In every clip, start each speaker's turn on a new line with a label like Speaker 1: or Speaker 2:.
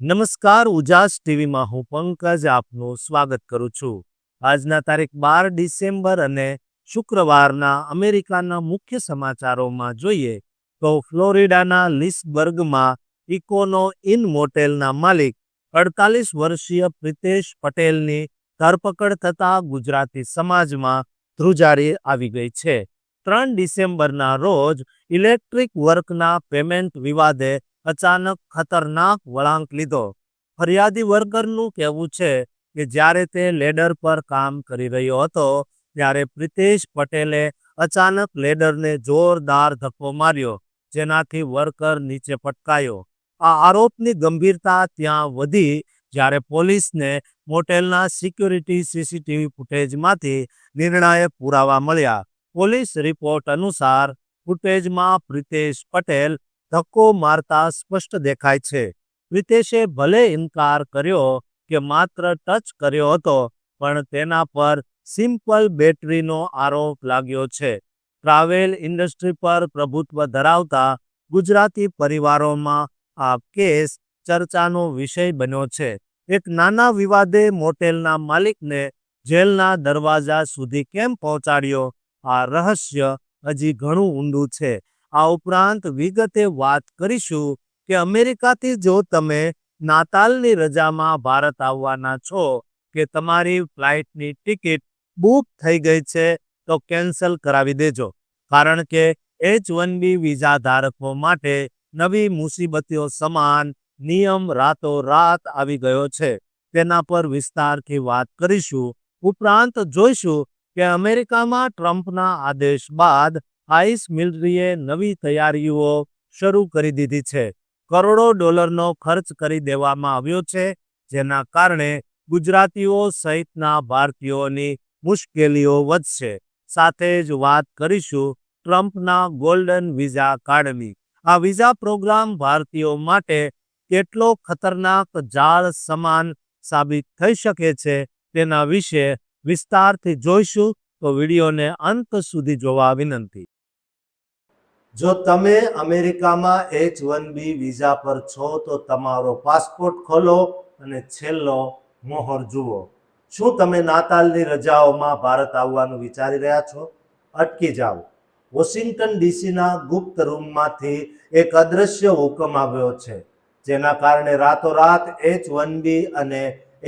Speaker 1: નમસ્કાર ઉજાસ ટીવીમાં હું પંકજ આપનું સ્વાગત કરું છું. આજના તારીખ બાર ડિસેમ્બર અને શુક્રવારના અમેરિકાના મુખ્ય સમાચારોમાં જોઈએ તો ફ્લોરિડાના લિસબર્ગમાં ઇકોનો ઇન મોટેલના માલિક અડતાલીસ વર્ષીય પ્રિતેશ પટેલની ધરપકડ થતા ગુજરાતી સમાજમાં ધ્રુજારી આવી ગઈ છે. ત્રણ ડિસેમ્બરના રોજ ઇલેક્ટ્રિક વર્કના પેમેન્ટ વિવાદે અચાનક ખતરનાક વળાંક લીધો. ફરિયાદી વર્કરનું કહેવું છે કે જ્યારે તે લેડર પર કામ કરી રહ્યો હતો, ત્યારે પ્રિતેશ પટેલે અચાનક લેડરને જોરદાર ધક્કો માર્યો, જેનાથી વર્કર નીચે પટકાયો. આ આરોપની ગંભીરતા ત્યાં વધી જ્યારે પોલીસને મોટેલના સિક્યુરિટી સીસીટીવી ફૂટેજમાંથી નિર્ણાયક પુરાવા મળ્યા. પોલીસ રિપોર્ટ અનુસાર, ફૂટેજમાં પ્રિતેશ પટેલ ધક્કો મારતા સ્પષ્ટ દેખાય છે. રિતેશે ભલે ઇનકાર કર્યો કે માત્ર ટચ કર્યો હતો, પણ તેના પર સિમ્પલ બેટરીનો આરોપ લાગ્યો છે. ટ્રાવેલ ઇન્ડસ્ટ્રી પર પ્રભુત્વ ધરાવતા ગુજરાતી પરિવારોમાં આ કેસ ચર્ચાનો વિષય બન્યો છે. એક નાના વિવાદે મોટેલના માલિકને જેલના દરવાજા સુધી કેમ પહોંચાડ્યો? આ રહસ્ય હજી ઘણું ઊંડું છે. આ ઉપરાંત વિગતે વાત કરીશું કે અમેરિકાથી જો તમે નાતાલની રજામાં ભારત આવવાના છો કે તમારી ફ્લાઇટની ટિકિટ બુક થઈ ગઈ છે, તો કેન્સલ કરાવી દેજો. કારણ કે એચ વન બી વિઝા ધારકો માટે નવી મુસીબતીઓ સમાન નિયમ રાતોરાત આવી ગયો છે. તેના પર વિસ્તારથી વાત કરીશું. ઉપરાંત જોઈશું કે અમેરિકામાં ટ્રમ્પના આદેશ બાદ આઈસ મિલિટરીએ નવી તૈયારીઓ શરૂ કરી દીધી છે. કરોડો ડોલરનો ખર્ચ કરી દેવામાં આવ્યો છે, જેના કારણે ગુજરાતીઓ સહિતના ભારતીયોની મુશ્કેલીઓ વધશે. સાથે જ વાત કરીશું ટ્રમ્પના ગોલ્ડન વિઝા કાર્ડની આ વિઝા પ્રોગ્રામ ભારતીયો માટે કેટલો ખતરનાક જાળ સમાન સાબિત થઈ શકે છે તેના વિશે વિસ્તારથી જોઈશું, તો વિડીયોને અંત સુધી જોવા વિનંતી. જો તમે અમેરિકામાં એચ વન બી વિઝા પર છો, તો તમારો પાસપોર્ટ ખોલો અને છેલ્લો મોહર જુઓ. શું તમે નાતાલની રજાઓમાં ભારત આવવાનું વિચારી રહ્યા છો? અટકી જાઓ. વોશિંગ્ટન ડીસીના ગુપ્ત રૂમમાંથી એક અદ્રશ્ય હુકમ આવ્યો છે, જેના કારણે રાતોરાત એચ વન બી અને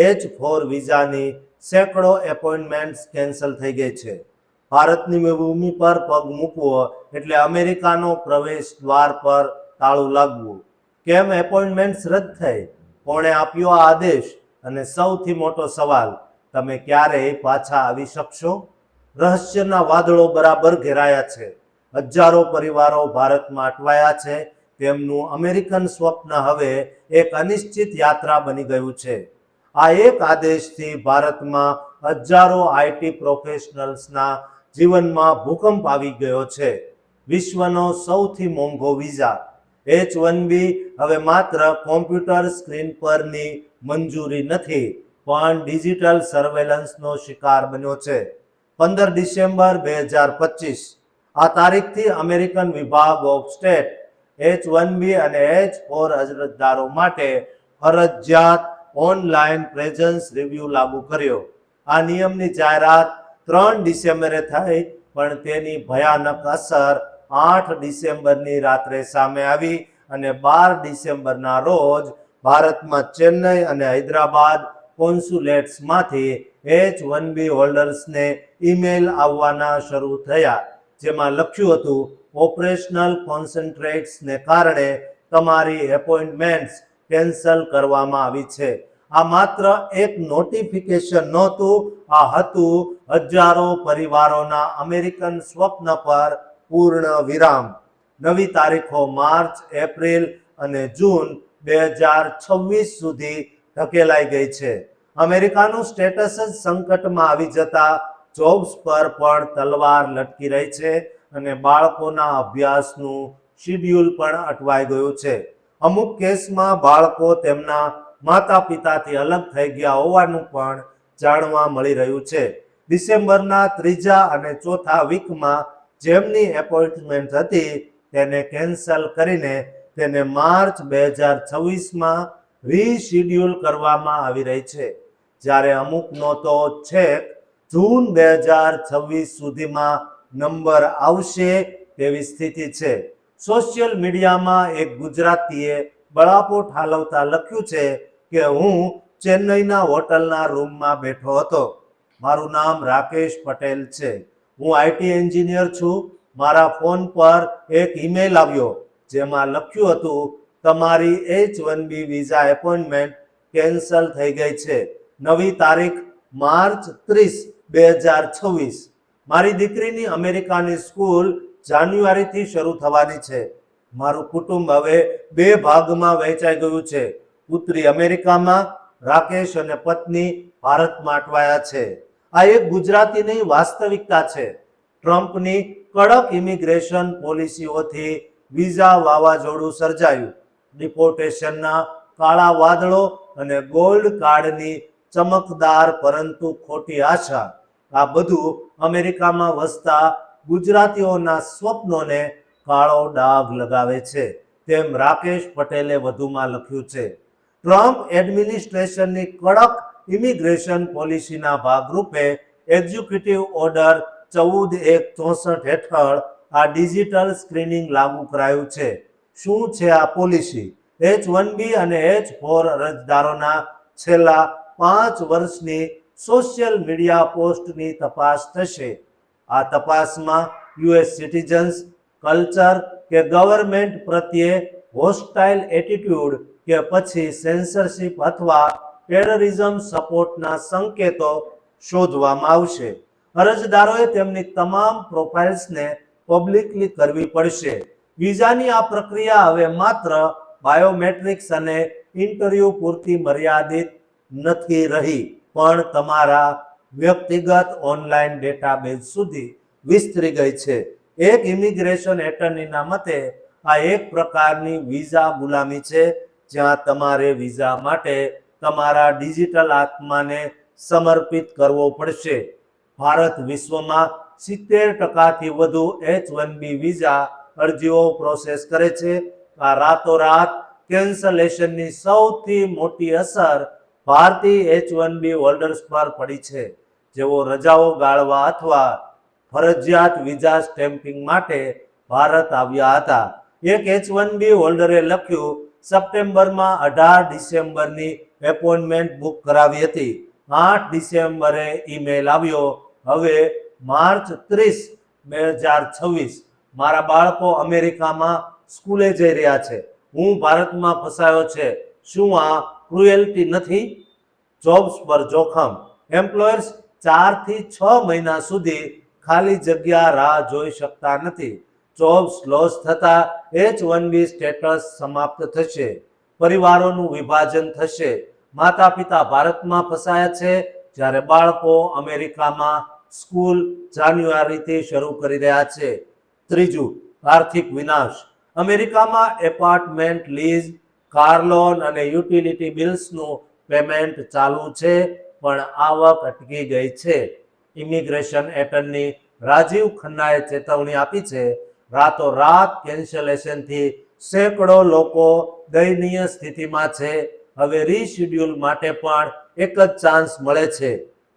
Speaker 1: એચ ફોર વિઝાની સેંકડો એપોઇન્ટમેન્ટ્સ કેન્સલ થઈ ગઈ છે. ભારતની ભૂમિ પર પગ મૂકવો એટલે અમેરિકાનો પ્રવેશ દ્વાર પર તાળું લાગવું. કેમ એપોઇન્ટમેન્ટ્સ રદ થઈ? કોણે આપ્યો આ આદેશ? અને સૌથી મોટો સવાલ, તમે ક્યારેય પાછા આવી શકશો? રહસ્યના વાદળો બરાબર ઘેરાયા છે. હજારો પરિવારો ભારતમાં અટવાયા છે. તેમનું અમેરિકન સ્વપ્ન હવે એક અનિશ્ચિત યાત્રા બની ગયું છે. આ એક આદેશથી ભારતમાં હજારો આઈટી પ્રોફેશનલ્સના જીવનમાં ભૂકંપ આવી ગયો છે. વિશ્વનો સૌથી મોંઘો વિઝા. એચ વન બી હવે માત્ર કોમ્પ્યુટર સ્ક્રીન પરની મંજૂરી નથી, પણ ડિજિટલ સર્વેલન્સનો શિકાર બન્યો છે. પંદર ડિસેમ્બર બે હજાર પચીસ, આ તારીખથી અમેરિકન વિભાગ of state, H one B અને એચ ફોર અરજદારો માટે ફરજિયાત ઓનલાઈન પ્રેઝન્સ રિવ્યૂ લાગુ કર્યો. આ નિયમની જાહેરાત ત્રણ ડિસેમ્બરે થઈ, પણ તેની ભયાનક અસર આઠ ડિસેમ્બરની રાત્રે સામે આવી અને બાર ડિસેમ્બરના રોજ ભારતમાં ચેન્નઈ અને હૈદરાબાદ કોન્સ્યુલેટ્સમાંથી એચ વન બી હોલ્ડર્સને ઈમેલ આવવાના શરૂ થયા, જેમાં લખ્યું હતું, ઓપરેશનલ કોન્સન્ટ્રેટ્સને કારણે તમારી એપોઇન્ટમેન્ટ્સ કેન્સલ કરવામાં આવી છે. આ માત્ર એક નોટિફિકેશન નહોતું, આ હતું હજારો પરિવારોના અમેરિકન સ્વપ્ન પર પૂર્ણ વિરામ. નવી તારીખો માર્ચ, એપ્રિલ અને જૂન બે હજાર છવ્વીસ સુધી ધકેલાઈ ગઈ છે. અમેરિકાનું સ્ટેટસ જ સંકટમાં આવી જતા જોબ્સ પર પણ તલવાર લટકી રહી છે અને બાળકોના અભ્યાસનું શિડ્યુલ પણ અટવાઈ ગયું છે. અમુક કેસમાં બાળકો તેમના માતા પિતાથી અલગ થઈ ગયા હોવાનું પણ જાણવા મળી રહ્યું છે. ડિસેમ્બરના ત્રીજા અને ચોથા વીકમાં જેમની એપોઇન્ટમેન્ટ હતી તેને કેન્સલ કરીને તેને માર્ચ બે હજાર છવ્વીસમાં રીશિડ્યુલ કરવામાં આવી રહી છે. જ્યારે અમુકનો તો છેક જૂન બે હજાર છવ્વીસ સુધીમાં નંબર આવશે તેવી સ્થિતિ છે. સોશિયલ મીડિયામાં એક ગુજરાતીએ બળાપો ઠાલવતા લખ્યું છે કે હું ચેન્નઈના હોટલના રૂમમાં બેઠો હતો. મારું નામ રાકેશ પટેલ છે. હું આઈટી એન્જિનિયર છું. મારા ફોન પર એક ઈમેલ આવ્યો, જેમાં લખ્યું હતું, તમારી H one B visa appointment cancel થઈ ગઈ છે. નવી તારીખ માર્ચ ત્રીસ, બે હજાર છવ્વીસ. મારી દીકરીની અમેરિકાની સ્કૂલ જાન્યુઆરીથી શરૂ થવાની છે. મારું કુટુંબ હવે બે ભાગમાં વહેંચાઈ ગયું છે. પુત્રી અમેરિકામાં, રાકેશ અને પત્ની ભારતમાં અટવાયા છે. આ એક ગુજરાતીની વાસ્તવિકતા છે. ટ્રમ્પની કડક ઇમિગ્રેશન પોલિસીઓથી વિઝા વાવાઝોડું સર્જાયું. ડિપોર્ટેશનના કાળા વાદળો અને ગોલ્ડ કાર્ડની ચમકદાર પરંતુ ખોટી આશા. આ બધું અમેરિકામાં વસતા ગુજરાતીઓના સ્વપ્નોને કાળો ડાઘ લગાવે છે. તેમ રાકેશ પટેલે વધુમાં લખ્યું છે. ટ્રમ્પ એડમિનિસ્ટ્રેશનની કડક ઇમિગ્રેશન પોલિસીના ભાગરૂપે એક્ઝિક્યુટિવ ઓર્ડર ચૌદ એક ચોસઠ હેઠળ આ ડિજિટલ સ્ક્રીનિંગ લાગુ કરાયું છે. શું છે આ પોલિસી? એચ વન બી અને એચ ફોર અરજદારોના છેલ્લા પાંચ વર્ષની સોશિયલ મીડિયા પોસ્ટની તપાસ થશે. આ તપાસમાં યુએસ સિટીઝન્સ, કલ્ચર કે ગવર્મેન્ટ પ્રત્યે હોસ્ટાઇલ એટીટ્યુડ કે પછી સેન્સરશિપ અથવા ટેરરિઝમ સપોર્ટના સંકેતો શોધવામાં આવશે. અરજદારોએ તેમની તમામ પ્રોફાઇલ્સને પબ્લિકલી કરવી પડશે. વિઝાની આ પ્રક્રિયા હવે માત્ર બાયોમેટ્રિક્સ અને ઇન્ટરવ્યૂ પૂરતી મર્યાદિત નથી રહી, પણ તમારા વ્યક્તિગત ઓનલાઈન ડેટાબેઝ સુધી વિસ્તરી ગઈ છે. એક ઇમિગ્રેશન એટર્નીના મતે, આ એક પ્રકારની વિઝા ગુલામી છે, જ્યાં તમારે વિઝા માટે તમારા ડિજિટલ આત્માને સમર્પિત કરવો પડશે. ભારત વિશ્વમાં સિત્તેર ટકાથી વધુ એચ વન બી વિઝા અરજીઓ પ્રોસેસ કરે છે. આ રાતોરાત કેન્સલેશનની સૌથી મોટી અસર ભારતીય એચ વન બી હોલ્ડર્સ પર પડી છે. જેઓ રજાઓ ગાળવા અથવા ફરજિયાત વિઝા સ્ટેમ્પિંગ માટે ભારત આવ્યા હતા. એક એચ વન બી હોલ્ડરે લખ્યું સપ્ટેમ્બરમાં અઢાર ડિસેમ્બરની એપોઇન્ટમેન્ટ બુક કરાવી હતી. આઠ ડિસેમ્બરે ઈમેલ આવ્યો. હવે માર્ચ ત્રીસ, બે હજાર છવ્વીસ. મારા બાળકો અમેરિકામાં સ્કૂલે જઈ રહ્યા છે. હું ભારતમાં ફસાયો છે. શું આ ક્રુએલ્ટી નથી? જોબ્સ પર જોખમ. એમ્પ્લોયર્સ ચારથી છ મહિના સુધી ખાલી જગ્યા રાહ જોઈ શકતા નથી. જોબ્સ લોસ થતા એચ વન બી સ્ટેટસ સમાપ્ત થશે. પરિવારોનું વિભાજન થશે. માતા પિતા ભારતમાં ફસાયા છે. જ્યારે બાળકો અમેરિકામાં સ્કૂલ જાન્યુઆરીથી શરૂ કરી રહ્યા છે. ત્રીજું, આર્થિક વિનાશ. અમેરિકામાં એપાર્ટમેન્ટ લીઝ, કાર લોન અને યુટિલિટી બિલ્સનું પેમેન્ટ ચાલુ છે, પણ આવક અટકી ગઈ છે. ઇમિગ્રેશન એટર્ની રાજીવ ખન્નાએ ચેતવણી આપી છે રાતોરાત કેન્સલેશનથી સેંકડો લોકો દયનીય સ્થિતિમાં છે. હવે રીશેડ્યુલ માટે પણ એક જ ચાન્સ મળે છે.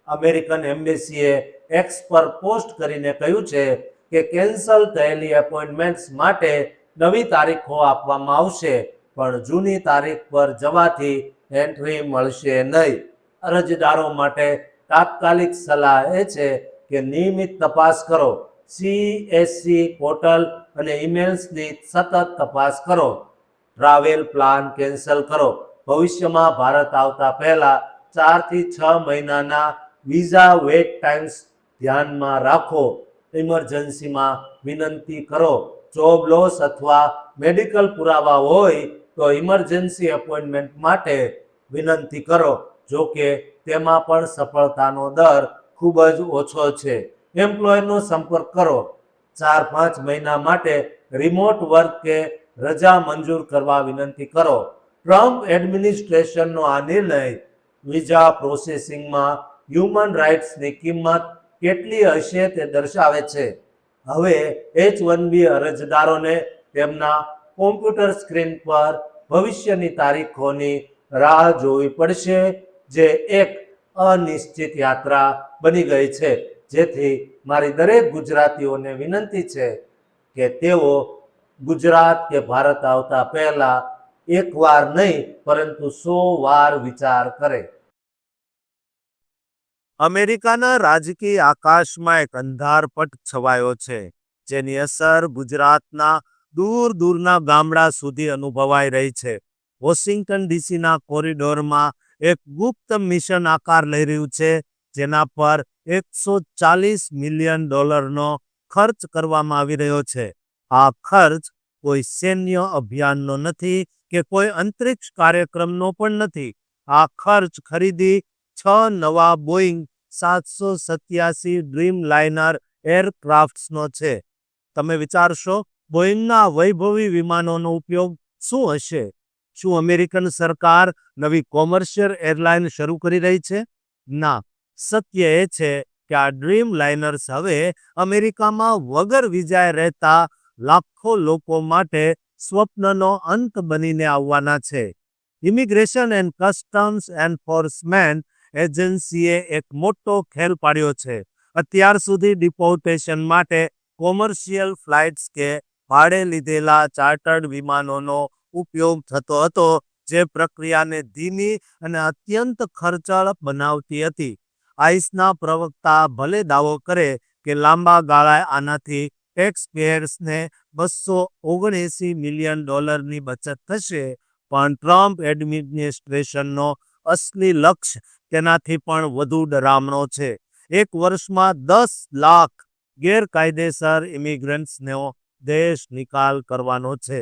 Speaker 1: અમેરિકન એમ્બેસીએ એક્સ પર પોસ્ટ કરીને કહ્યું છે કે કેન્સલ થયેલી એપોઇન્ટમેન્ટ્સ માટે નવી તારીખો આપવામાં આવશે, પણ જૂની તારીખ પર જવાથી એન્ટ્રી મળશે નહીં. અરજદારો માટે તાત્કાલિક સલાહ એ છે કે નિયમિત તપાસ કરો. સીએસસી પોર્ટલ અને ઇમેલ્સની સતત તપાસ કરો. ટ્રાવેલ પ્લાન કેન્સલ કરો. ભવિષ્યમાં ભારત આવતા પહેલા ચારથી છ મહિનાના વિઝા વેટ ટાઈમ્સ ધ્યાનમાં રાખો. ઇમરજન્સીમાં વિનંતી કરો. જોબ લોસ અથવા મેડિકલ પુરાવા હોય તો ઇમરજન્સી એપોઇન્ટમેન્ટ માટે વિનંતી કરો. જો કે તેમાં પણ સફળતાનો દર ખૂબ જ ઓછો છે. એમ્પ્લોયરનો સંપર્ક કરો. ચાર, પાંચ મહિના માટે રિમોટ વર્ક કે રજા મંજૂર કરવા વિનંતી કરો. ટ્રમ્પ એડમિનિસ્ટ્રેશનનો આ નિર્ણય વિઝા પ્રોસેસિંગમાં હ્યુમન રાઇટ્સની કિંમત કેટલી હશે તે દર્શાવે છે. હવે એચ વન બી અરજદારોને તેમના કોમ્પ્યુટર સ્ક્રીન પર ભવિષ્યની તારીખોની રાહ જોવી પડશે, જે એક અનિશ્ચિત યાત્રા બની ગઈ છે. જેથી મારી દરેક ગુજરાતીઓને વિનંતી છે કે તેઓ ગુજરાત કે ભારત આવતા પહેલા એકવાર નહીં, પરંતુ સો વાર વિચાર કરે. અમેરિકાના રાજકીય આકાશમાં એક અંધારપટ છવાયો છે, જેની અસર ગુજરાતના દૂર દૂરના ગામડા સુધી અનુભવાઈ રહી છે. વોશિંગ્ટન ડીસીના કોરિડોરમાં એક ગુપ્ત મિશન આકાર લઈ રહ્યું છે જેના પર એકસો ચાલીસ મિલિયન ડોલરનો ખર્ચ કરવામાં આવી રહ્યો છે. આ ખર્ચ કોઈ સૈન્ય અભિયાનનો નથી કે કોઈ અંતરિક્ષ કાર્યક્રમનો પણ નથી. આ ખર્ચ ખરીદી છ નવા બોઈંગ સાતસો સત્યાસી ડ્રીમ લાઇનર એરક્રાફ્ટ્સનો છે. તમે વિચારશો, બોઈંગના વૈભવી વિમાનોનો ઉપયોગ શું હશે? શું અમેરિકન સરકાર નવી કોમર્શિયલ એરલાઇન શરૂ કરી રહી છે? ના. સત્ય એ છે કે આ ડ્રીમ લાઇનર્સ હવે અમેરિકામાં વગર વિજાય રહેતા લાખો લોકો માટે સ્વપ્નનો અંત બનીને આવવાના છે. ઇમિગ્રેશન એન્ડ કસ્ટમ્સ એન્ફોર્સમેન્ટ એજન્સીએ એક મોટો ખેલ પાડ્યો છે. અત્યાર સુધી ડિપોર્ટેશન માટે કોમર્શિયલ ફ્લાઇટ્સ કે ભાડે લીધેલા ચાર્ટર્ડ વિમાનોનો ઉપયોગ થતો હતો, જે પ્રક્રિયાને ધીમી અને અત્યંત ખર્ચાળ બનાવતી હતી. આઈસના પ્રવક્તા ભલે દાવો કરે કે લાંબા ગાળાએ આનાથી ટેક્સ પેયર્સને બસો ઓગણએંસી મિલિયન ડોલરની બચત થશે, પણ ટ્રમ્પ એડમિનિસ્ટ્રેશનનો અસલી લક્ષ્ય તેનાથી પણ વધુ ડરામણો છે. એક વર્ષમાં દસ લાખ ગેરકાયદેસર ઇમિગ્રન્ટ્સનો દેશ નિકાલ કરવાનો છે.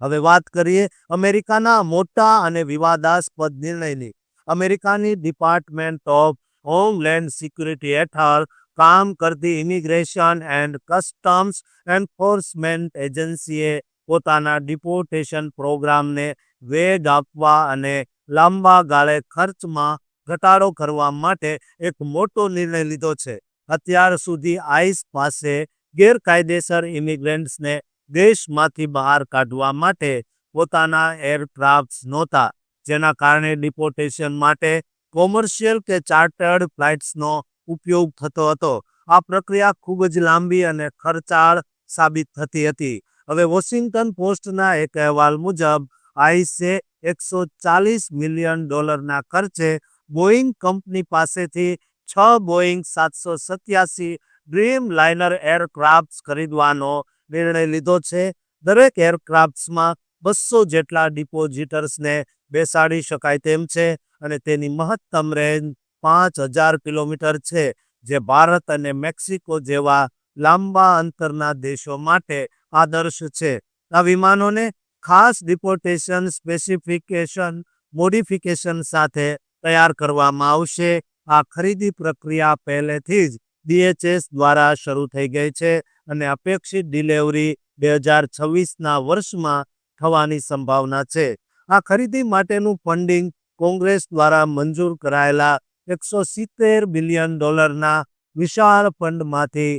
Speaker 1: હવે વાત કરીએ અમેરિકાના મોટા અને વિવાદાસ્પદ નિર્ણયની. અમેરિકાની ડિપાર્ટમેન્ટ ઓફ હોમલેન્ડ સિક્યુરિટી હેઠળ કામ કરતી ઇમિગ્રેશન એન્ડ કસ્ટમ્સ એન્ફોર્સમેન્ટ એજન્સીએ પોતાના ડિપોર્ટેશન પ્રોગ્રામને વેગ આપવા અને લાંબા ગાળે ખર્ચમાં ઘટાડો કરવા માટે એક મોટો નિર્ણય લીધો છે. અત્યાર સુધી આઈસ પાસે ગેરકાયદેસર ઇમિગ્રન્ટ્સને દેશમાંથી બહાર કાઢવા માટે પોતાના એરક્રાફ્ટ નહોતા, જેના કારણે ડિપોર્ટેશન માટે કોમર્શિયલ કે ચાર્ટર્ડ ફ્લાઇટ્સનો ઉપયોગ થતો હતો. આ પ્રક્રિયા ખૂબ જ લાંબી અને ખર્ચાળ સાબિત થતી હતી. હવે વોશિંગ્ટન પોસ્ટના એક અહેવાલ મુજબ, આઈસે એકસો ચાલીસ મિલિયન ડોલરના ખર્ચે બોઈંગ કંપની પાસેથી છ બોઈંગ સાતસો સત્યાસી ડ્રીમ લાઇનર એરક્રાફ્ટ ખરીદવાનો નિર્ણય લીધો છે. દરેક એરક્રાફ્ટ્સમાં બસો જેટલા ડિપોઝિટર્સને બેસાડી શકાય તેમ છે. અને તેની મહત્તમ રેન્જ પાંચ હજાર કિલોમીટર છે, જે ભારત અને મેક્સિકો જેવા લાંબા અંતરના દેશો માટે આદર્શ છે. આ વિમાનોને ખાસ ડિપોર્ટેશન, સ્પેસિફિકેશન, મોડિફિકેશન સાથે તૈયાર કરવામાં આવશે. આ ખરીદી પ્રક્રિયા પહેલેથી જ ડીએચએસ દ્વારા શરૂ થઈ ગઈ છે અને અપેક્ષિત ડિલિવરી બે હજાર છવ્વીસના વર્ષમાં થવાની સંભાવના છે. આ ખરીદી માટેનું ફંડિંગ કોંગ્રેસ દ્વારા મંજૂર કરાયેલા એકસો સિત્તેર બિલિયન ડોલરના વિશાળ ફંડમાંથી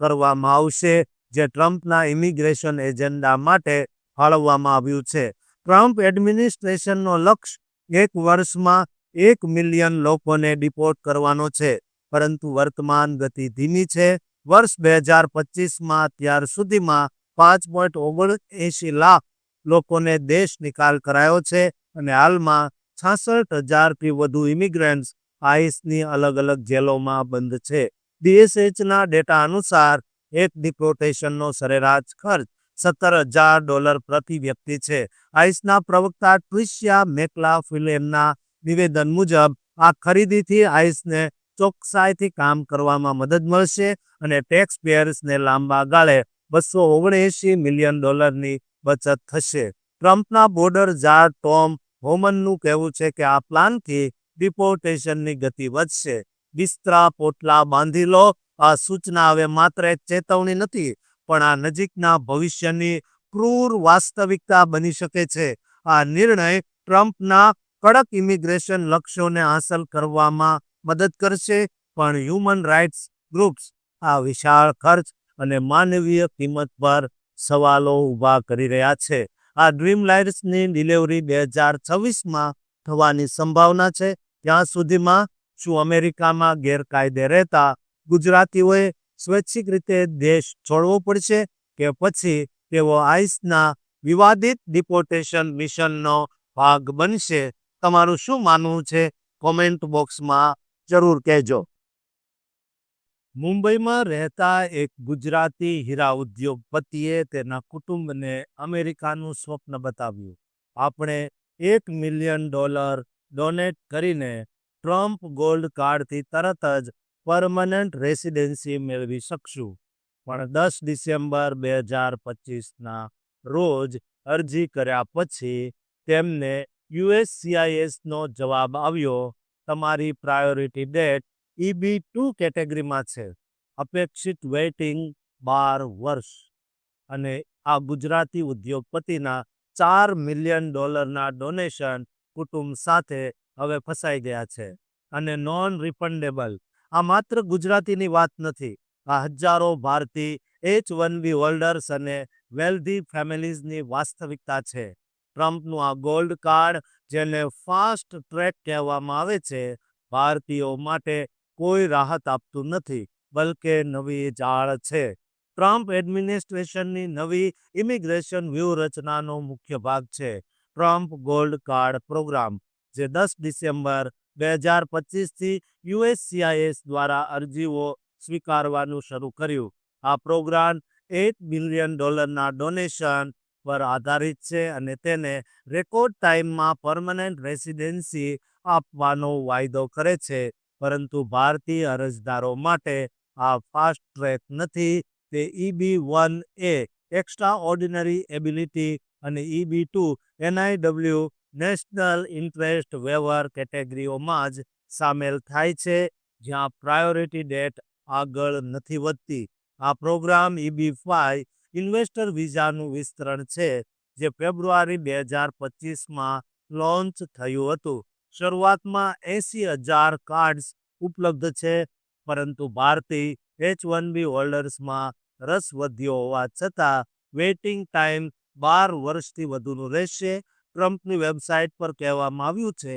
Speaker 1: કરવામાં આવશે, જે ટ્રમ્પના ઇમિગ્રેશન એજન્ડા માટે ફાળવવામાં આવ્યું છે. ટ્રમ્પ એડમિનિસ્ટ્રેશનનો લક્ષ્ય એક વર્ષમાં એક મિલિયન લોકોને ડિપોર્ટ કરવાનો છે, પરંતુ વર્તમાન ગતિ ધીમી છે. વર્ષ બે હજાર પચીસમાં ત્યાર સુધીમાં પાંચ પોઈન્ટ ઓગણએંશી લાખ લોકોને દેશ નિકાલ કરાયો છે અને હાલમાં છાસઠ હજારથી વધુ ઇમિગ્રન્ટ્સ આઈસની અલગ અલગ જેલોમાં બંધ છે. ડીએસએચના ડેટા અનુસાર, એક ડિપોર્ટેશનનો સરેરાશ ખર્ચ સત્તર હજાર ડોલર પ્રતિ વ્યક્તિ છે. આઈસના પ્રવક્તા ટ્રિશિયા મેકલા ફિલેમના નિવેદન મુજબ, આ ખરીદીથી આઈસને ચોકસાઈથી કામ કરવામાં મદદ મળશે અને ટેક્સ પેયર્સને લાંબા ગાળે બસો ઓગણએંશી મિલિયન ડોલરની બચત થશે. ટ્રમ્પના બોર્ડર જાર ટોમ હોમનનું કહેવું છે કે, આ પ્લાનથી ડિપોર્ટેશનની ગતિ વધશે. બિસ્તરા પોટલા બાંધી લો. આ સૂચના હવે માત્ર ચેતવણી નથી, પણ આ નજીકના ભવિષ્યની ક્રૂર વાસ્તવિકતા બની શકે છે. આ નિર્ણય ટ્રમ્પના કડક ઇમિગ્રેશન લક્ષ્યોને હાંસલ કરવામાં મદદ કરશે, પણ હ્યુમન રાઇટ્સ ગ્રુપ્સ આ વિશાળ ખર્ચ અને માનવીય કિંમત પર સવાલો ઊભા કરી રહ્યા છે. આ ડ્રીમ લાઇટ્સની ડિલિવરી બે હજાર છવ્વીસમાં થવાની સંભાવના છે. ત્યાં સુધીમાં શું અમેરિકામાં ગેરકાયદે રહેતા ગુજરાતીઓએ સ્વૈચ્છિક રીતે દેશ છોડવો પડશે કે પછી તેઓ આઈસના વિવાદિત ડિપોર્ટેશન મિશનનો ભાગ બનશે? તમારું શું માનવું છે? કોમેન્ટ બોક્સમાં જરૂર કહેજો. મુંબઈમાં રહેતા એક ગુજરાતી હીરા ઉદ્યોગપતિએ તેના કુટુંબને અમેરિકાનું સ્વપ્ન બતાવ્યું. આપણે એક મિલિયન ડોલર ડોનેટ કરીને ટ્રમ્પ ગોલ્ડ કાર્ડથી તરત જ પરમનન્ટ રેસિડેન્સી મેળવી શકશું. પણ દસ ડિસેમ્બર બે હજાર પચીસના રોજ અરજી કર્યા પછી તેમને યુએસસીઆઈએસનો જવાબ આવ્યો. તમારી પ્રાયોરિટી ડેટ ઈબી ટુ કેટેગરીમાં છે. અપેક્ષિત વેઇટિંગ બાર વર્ષ. અને આ ગુજરાતી ઉદ્યોગપતિના ચાર મિલિયન ડોલરના ડોનેશન કુટુંબ સાથે હવે ફસાઈ ગયા છે. અને નોન રિફંડેબલ. આ માત્ર ગુજરાતીની વાત નથી. આ હજારો ભારતીય એચ વન બી હોલ્ડર્સ અને વેલ્ધી ફેમિલીઝની વાસ્તવિકતા છે. ટ્રમ્પનું આ ગોલ્ડ કાર્ડ, જેને ફાસ્ટ ટ્રેક કહેવામાં આવે છે, ભારતીયો માટે કોઈ રાહત આપતું નથી, બલકે નવી જાળ છે. ટ્રમ્પ એડમિનિસ્ટ્રેશનની નવી ઇમિગ્રેશન વ્યૂહરચનાનો મુખ્ય ભાગ છે. ટ્રમ્પ ગોલ્ડ કાર્ડ પ્રોગ્રામ, જે દસ ડિસેમ્બર બે હજાર પચીસથી યુએસસીઆઈએસ દ્વારા અરજીઓ સ્વીકારવાનું શરૂ કર્યું. આ પ્રોગ્રામ એટ બિલિયન ડોલરના ડોનેશન પર આધારિત છે અને તેને રેકોર્ડ ટાઈમમાં પરમનન્ટ રેસિડેન્સી આપવાનો વાયદો કરે છે. પરંતુ ભારતીય અરજદારો માટે આ ફાસ્ટ ટ્રેક નથી. તે EB one A extraordinary ability અને EB two NIW national interest waiver કેટેગરીઓમાં જ સામેલ થાય છે, જ્યાં પ્રાયોરિટી ડેટ આગળ નથી વધતી. આ પ્રોગ્રામ ઈબી ફાઈવ ઇન્વેસ્ટર વિઝાનું વિસ્તરણ છે, જે ફેબ્રુઆરી બે હજાર પચીસમાં લોન્ચ થયું હતું. શરૂઆતમાં એસી હજાર કાર્ડ્સ ઉપલબ્ધ છે, પરંતુ ભારતીય એચ વન બી હોલ્ડર્સમાં રસ વધ્યો હોવા છતાં વેઇટિંગ ટાઈમ બાર વર્ષથી વધુનું રહેશે, ટ્રમ્પની વેબસાઇટ પર કહેવામાં આવ્યું છે.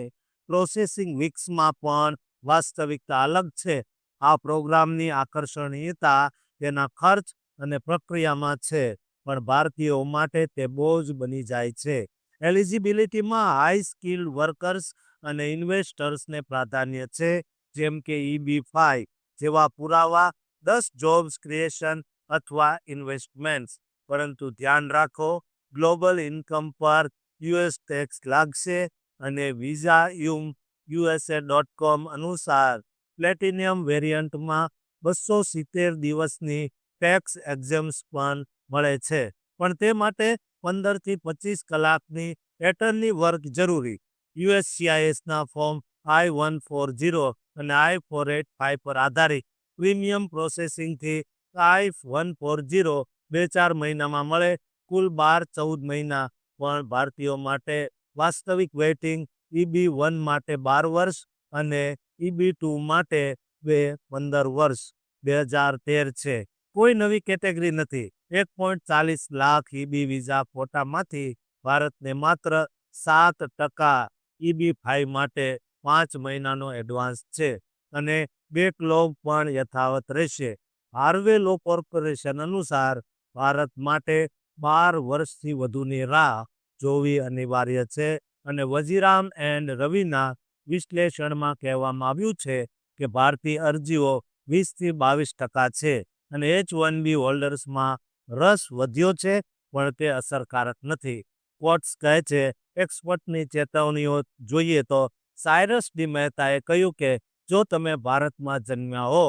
Speaker 1: પ્રોસેસિંગ વીક્સમાં પણ વાસ્તવિકતા અલગ છે. આ પ્રોગ્રામની આકર્ષણીયતા તેના ખર્ચ અને પ્રક્રિયામાં છે, પણ ભારતીયો માટે તે બોજ બની જાય છે. એલિજિબિલિટીમાં હાઈ સ્કિલ્ડ વર્કર્સ અને ઇન્વેસ્ટર્સને પ્રાધાન્ય છે, જેમ કે ઈબી ફાઈવ જેવા પુરાવા, દસ જોબ્સ ક્રિએશન અથવા ઇન્વેસ્ટમેન્ટ્સ. પરંતુ ધ્યાન રાખો, ગ્લોબલ ઇન્કમ પર યુએસ ટેક્સ લાગશે અને visa yum USA dot com અનુસાર પ્લેટિનિયમ વેરિયન્ટમાં બસો સિત્તેર દિવસની ટેક્સ એક્ઝેમ્સ પણ મળે છે. પણ તે માટે પંદરથી પચીસ કલાકની એટર્ની વર્ક જરૂરી. યુએસસીઆઈએસના form I one four zero અને આઈ ફોર એટ ફાઇવ પર આધારિત પ્રીમિયમ પ્રોસેસિંગથી આઈ વન ફોર ઝીરો બે ચાર મહિનામાં મળે. કુલ બાર ચૌદ મહિના પણ ભારતીયો માટે વાસ્તવિક વેઇટિંગ ઈબી વન માટે બાર વર્ષ અને ઈબી ટુ માટે બે પંદર વર્ષ બે હજાર તેર છે. કોઈ નવી કેટેગરી નથી. એક પોઈન્ટ ચાલીસ લાખ ઈબી વિઝા ફોટામાંથી ભારતને માત્ર સાત ટકા ઈબી ફાઇવ માટે પાંચ મહિનાનો એડવાન્સ છે અને બેકલોગ પણ યથાવત રહેશે. હાર્વે લો કોર્પોરેશન અનુસાર ભારત માટે બાર વર્ષથી વધુની રાહ જોવી અનિવાર્ય છે અને વજીરામ એન્ડ રવિના વિશ્લેષણમાં કહેવામાં આવ્યું છે કે ભારતીય અરજીઓ વીસથી બાવીસ ટકા છે અને એચ વન બી હોલ્ડર્સમાં રસ વધ્યો છે પણ તે અસરકારક નથી. કોટ્સ કહે છે એક્સપર્ટની ચેતવણીઓ જોઈએ તો સાયરસ ડી મહેતાએ કહ્યું કે, જો તમે ભારતમાં જન્મ્યા હો,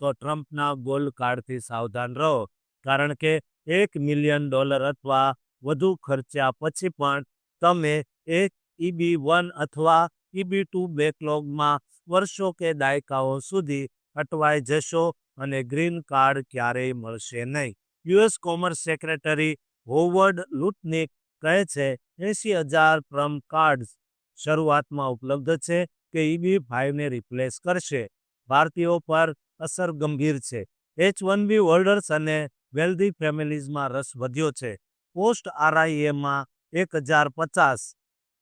Speaker 1: તો ટ્રમ્પના ગોલ્ડ કાર્ડથી સાવધાન રહો. કારણ કે એક મિલિયન ડોલર અથવા વધુ ખર્ચ્યા પછી પણ તમે એક ઈબી વન અથવા ઈબી ટુ બેકલોગમાં વર્ષો કે દાયકાઓ સુધી અટવાઈ જશો અને ગ્રીન કાર્ડ ક્યારેય મળશે નહીં. US commerce secretary Howard Lutnick કહે છે એંસી હજાર ટ્રમ્પ કાર્ડ્સ શરૂઆતમાં ઉપલબ્ધ છે કે ઈબી ફાઇવને રિપ્લેસ કરશે. ભારતીયો પર અસર ગંભીર છે. એચ વન બી હોલ્ડર્સ અને વેલ્ધી ફેમિલીઝમાં રસ વધ્યો છે. પોસ્ટ આરઆઈએમાં એક હજાર પચાસ,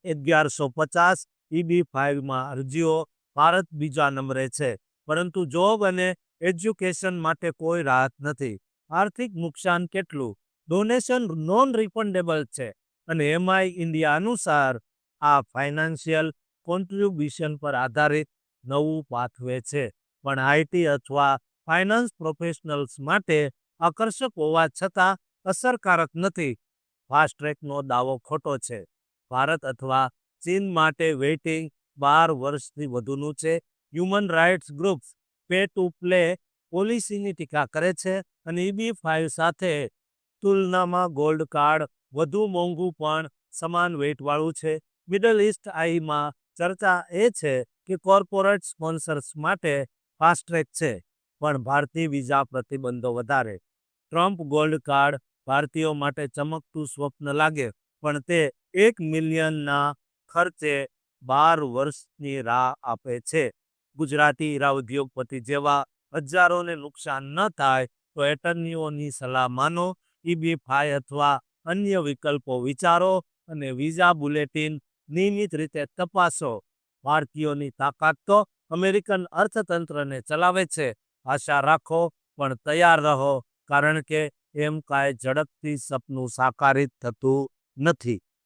Speaker 1: અગિયારસો પચાસ ઈબી ફાઇવમાં અરજીઓ ભારત બીજા નંબરે છે. પરંતુ જોબ અને એજ્યુકેશન માટે કોઈ રાહત નથી. આર્થિક નુકસાન કેટલું? ડોનેશન નોન રિફંડેબલ છે. અને એમઆઈ ઇન્ડિયા અનુસાર આ ફાઇનાન્શિયલ કોન્ટ્રીબ્યુશન પર આધારિત નવું પાથવે છે. પણ આઈટી અથવા ફાઇનાન્સ પ્રોફેશનલ્સ માટે આકર્ષક હોવા છતાં અસરકારક નથી. ફાસ્ટ ટ્રેકનો દાવો ખોટો છે. ભારત અથવા ચીન માટે વેઇટિંગ બાર વર્ષથી વધુનું છે. Human rights groups pay to play પોલિસીની ટીકા કરે છે અને ઈબી ફાઇવ સાથે તુલનામાં ગોલ્ડ કાર્ડ વધુ મોંઘું પણ સમાન વેઇટવાળું છે. મિડલ ઇસ્ટ આઈમાં ચર્ચા એ છે કે કોર્પોરેટ સ્પોન્સર્સ માટે ફાસ્ટ્રેક છે, પણ ભારતીય વિઝા પ્રતિબંધો વધારે. ટ્રમ્પ ગોલ્ડ કાર્ડ ભારતીયો માટે ચમકતું સ્વપ્ન લાગે, પણ તે એક મિલિયનના ખર્ચે બાર વર્ષની રાહ આપે છે. ગુજરાતી હીરા ઉદ્યોગપતિ જેવા હજારોને નુકસાન ન થાય તો એટર્નીઓની સલાહ માનો ઈબી ફાઈ અથવા અન્ય વિકલ્પો વિચારો અને વિઝા બુલેટિન નિયમિત રીતે તપાસો. ભારતીયોની તાકાત તો અમેરિકન અર્થતંત્રને ચલાવે છે. આશા રાખો, પણ તૈયાર રહો, કારણ કે એમ કાંઈ ઝડપથી સપનું સાકારિત થતું નથી.